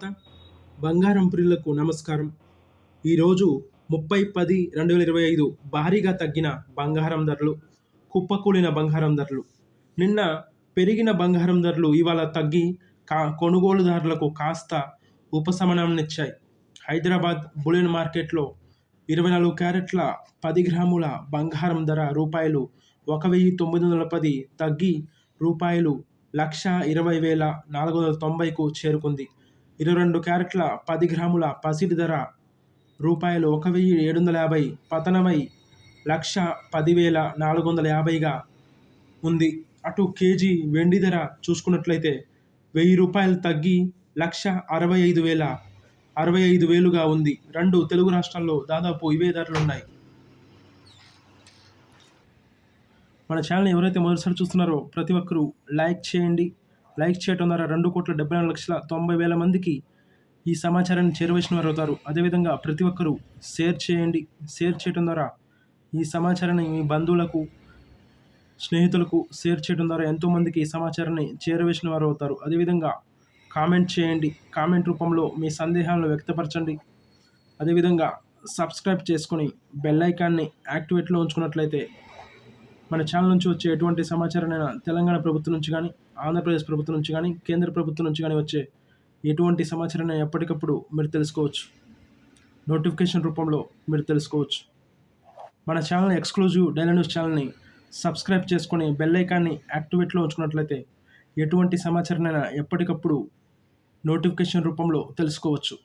వార్త బంగారం ప్రియులకు నమస్కారం. ఈరోజు ముప్పై పది రెండు వేల ఇరవై ఐదు భారీగా తగ్గిన బంగారం ధరలు కుప్పకూలిన బంగారం ధరలు. నిన్న పెరిగిన బంగారం ధరలు ఇవాళ తగ్గి కా కొనుగోలుదారులకు కాస్త ఉపశమనాన్నిచ్చాయి. హైదరాబాద్ బులియన్ మార్కెట్లో ఇరవై నాలుగు క్యారెట్ల పది గ్రాముల బంగారం ధర రూపాయలు ఒక వెయ్యి తొమ్మిది వందల పది తగ్గి రూపాయలు లక్ష ఇరవై వేల నాలుగు వందల తొంభైకు చేరుకుంది. ఇరవై రెండు క్యారెట్ల పది గ్రాముల పసిడి ధర. రూపాయలు ఒక వెయ్యి ఏడు వందల యాభై పతనమై లక్ష పదివేల నాలుగు వందల యాభైగా ఉంది. అటు కేజీ వెండి ధర చూసుకున్నట్లయితే వెయ్యి రూపాయలు తగ్గి లక్ష అరవై ఐదు వేల అరవై ఐదు వేలుగా ఉంది. రెండు తెలుగు రాష్ట్రాల్లో దాదాపు ఇవే ధరలు ఉన్నాయి. మన ఛానల్ ఎవరైతే మొదటిసారి చూస్తున్నారో ప్రతి ఒక్కరూ లైక్ చేయండి లైక్ చేయటం ద్వారా రెండు కోట్ల డెబ్బై నాలుగు లక్షల తొంభై వేల మందికి ఈ సమాచారాన్ని చేరవేసిన వారు అవుతారు అదేవిధంగా ప్రతి ఒక్కరూ షేర్ చేయండి. షేర్ చేయడం ద్వారా ఈ సమాచారాన్ని మీ బంధువులకు స్నేహితులకు షేర్ చేయడం ద్వారా ఎంతోమందికి ఈ సమాచారాన్ని చేరవేసిన వారు అవుతారు అదేవిధంగా కామెంట్ చేయండి. కామెంట్ రూపంలో మీ సందేహాలను వ్యక్తపరచండి. అదేవిధంగా సబ్స్క్రైబ్ చేసుకొని బెల్ ఐకాన్ని యాక్టివేట్లో ఉంచుకున్నట్లయితే మన ఛానల్ నుంచి వచ్చే ఎటువంటి సమాచారమైనా తెలంగాణ ప్రభుత్వం నుంచి కానీ ఆంధ్రప్రదేశ్ ప్రభుత్వం నుంచి కానీ కేంద్ర ప్రభుత్వం నుంచి కానీ వచ్చే ఎటువంటి సమాచారాన్ని ఎప్పటికప్పుడు మీరు తెలుసుకోవచ్చు. నోటిఫికేషన్ రూపంలో మీరు తెలుసుకోవచ్చు. మన ఛానల్ ఎక్స్క్లూజివ్ డైలీ న్యూస్ ఛానల్ని సబ్స్క్రైబ్ చేసుకొని బెల్ ఐకాన్ని యాక్టివేట్లో ఉంచుకున్నట్లయితే ఎటువంటి సమాచారాన్నైనా ఎప్పటికప్పుడు నోటిఫికేషన్ రూపంలో తెలుసుకోవచ్చు.